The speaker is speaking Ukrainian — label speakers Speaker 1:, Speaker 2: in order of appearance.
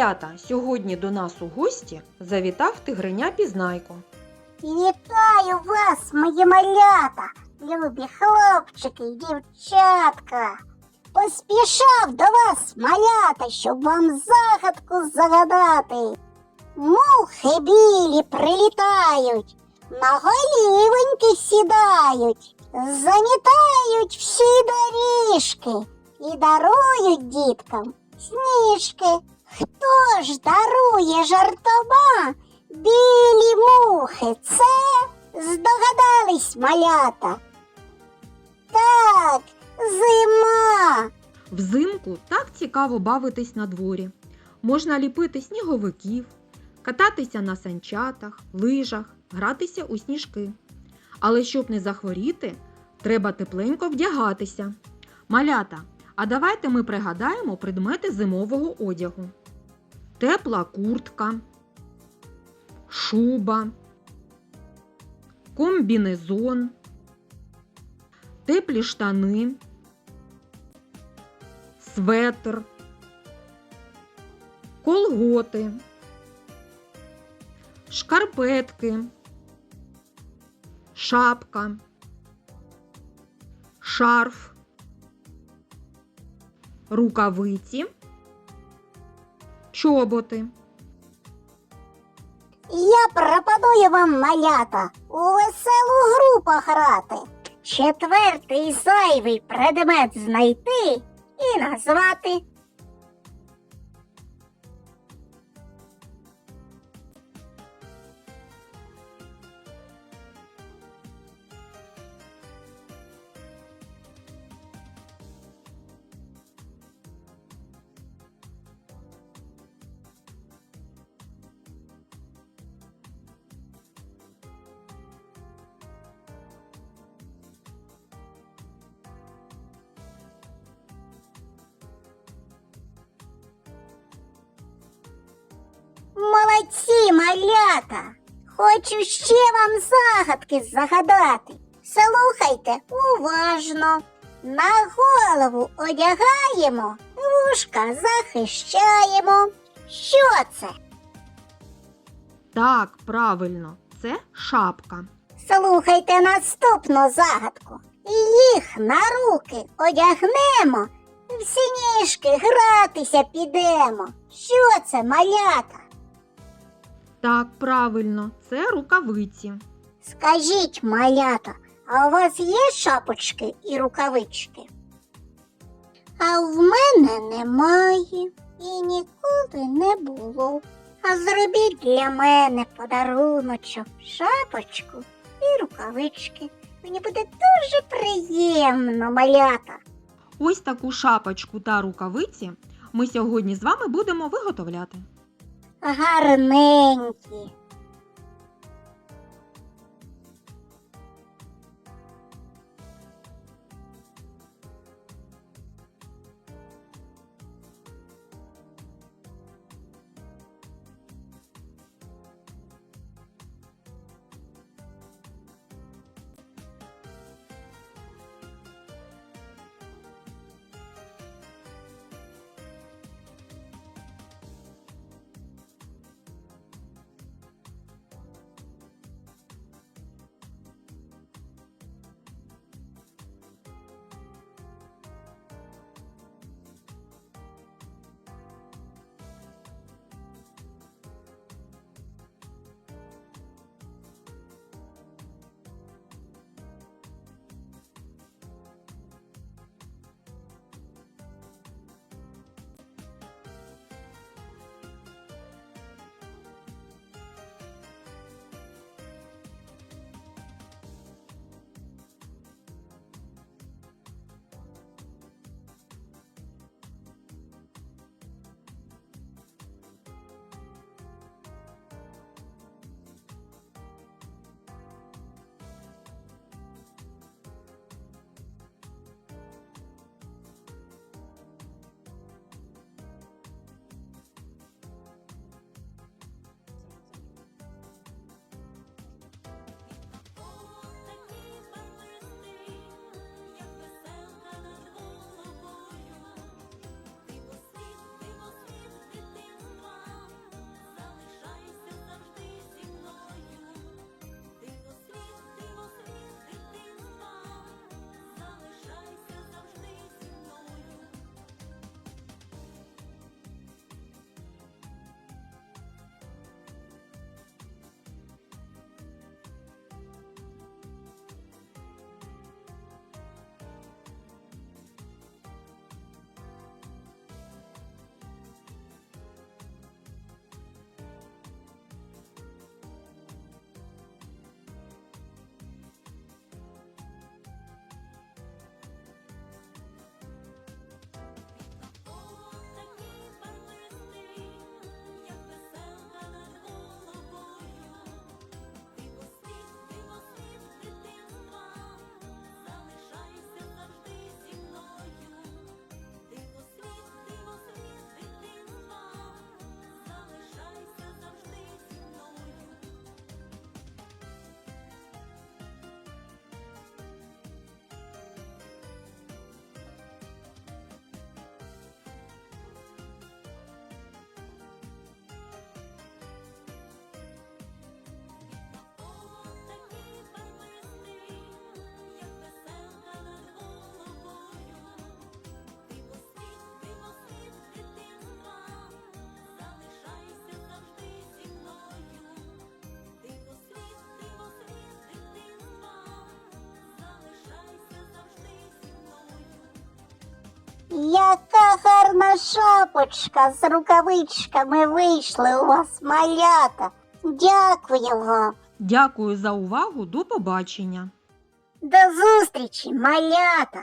Speaker 1: Малята, сьогодні до нас у гості завітав тигриня Пізнайко.
Speaker 2: Вітаю вас, мої малята, любі хлопчики й дівчатка. Поспішав до вас, малята, щоб вам загадку загадати. Мухи білі прилітають, на голівоньки сідають, замітають всі доріжки і дарують діткам сніжки. Хто ж дарує жартома? Білі мухи, це здогадались малята. Так, зима.
Speaker 1: Взимку так цікаво бавитись на дворі. Можна ліпити сніговиків, кататися на санчатах, лижах, гратися у сніжки. Але щоб не захворіти, треба тепленько вдягатися. Малята, а давайте ми пригадаємо предмети зимового одягу: тепла куртка, шуба, комбінезон, теплі штани, светр, колготи, шкарпетки, шапка, шарф, рукавиці, чоботи.
Speaker 2: Я пропоную вам малята у веселу гру пограти. Четвертий зайвий предмет знайти і назвати. Молодці, малята! Хочу ще вам загадки загадати. Слухайте уважно. На голову одягаємо, вушка захищаємо. Що це?
Speaker 1: Так, правильно, це шапка.
Speaker 2: Слухайте наступну загадку. Їх на руки одягнемо, в сніжки гратися підемо. Що це, малята?
Speaker 1: Так, правильно, це рукавиці.
Speaker 2: Скажіть, малята, а у вас є шапочки і рукавички? А в мене немає і ніколи не було. А зробіть для мене подаруночок, шапочку і рукавички. Мені буде дуже приємно, малята.
Speaker 1: Ось таку шапочку та рукавиці ми сьогодні з вами будемо виготовляти.
Speaker 2: Гарненькі. Яка гарна шапочка з рукавичками вийшли у вас, малята. Дякую вам.
Speaker 1: Дякую за увагу. До побачення.
Speaker 2: До зустрічі, малята.